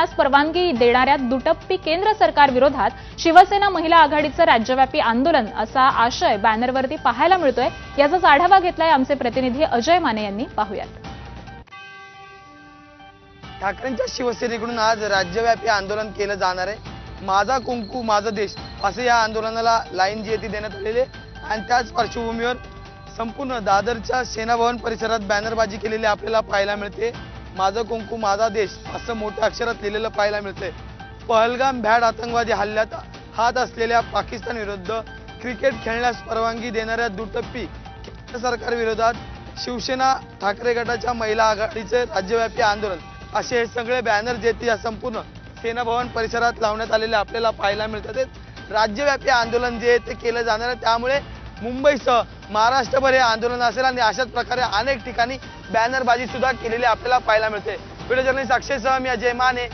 करण्यास परवानगी देणाऱ्या दुटप्पी केंद्र सरकार विरोधात शिवसेना महिला आघाडीचं राज्यव्यापी आंदोलन असा आशय बॅनरवरती पाहायला मिळतोय. याचाच आढावा घेतलाय आमचे प्रतिनिधी अजय माने यांनी. पाहूयात. ठाकरेंच्या शिवसेनेकडून आज राज्यव्यापी आंदोलन केलं जाणार आहे. माझा कुंकू माझा देश असे या आंदोलनाला लाईन जी आहे ती देण्यात आलेली आहे. आणि त्याच पार्श्वभूमीवर संपूर्ण दादरच्या सेनाभवन परिसरात बॅनरबाजी केलेली आपल्याला पाहायला मिळते. माझं कुंकू माझा देश असं मोठ्या अक्षरात लिहिलेलं पाहायला मिळतंय. पहलगाम भ्याड आतंकवादी हल्ल्यात हात असलेल्या पाकिस्तान विरुद्ध क्रिकेट खेळण्यास परवानगी देणाऱ्या दुटप्पी केंद्र सरकार विरोधात शिवसेना ठाकरे गटाच्या महिला आघाडीचे राज्यव्यापी आंदोलन. असे हे सगळे बॅनर जे ते या संपूर्ण सेनाभवन परिसरात लावण्यात आलेले आपल्याला पाहायला मिळतात. ते राज्यव्यापी आंदोलन जे आहे ते केलं जाणार आहे. त्यामुळे मुंबईसह महाराष्ट्रभर हे आंदोलन असेल आणि अशाच प्रकारे अनेक ठिकाणी बॅनरबाजी सुद्धा केलेली आपल्याला पाहायला मिळते. व्हिडिओ जर्नलिस्ट अक्षयसह मी अजय माने.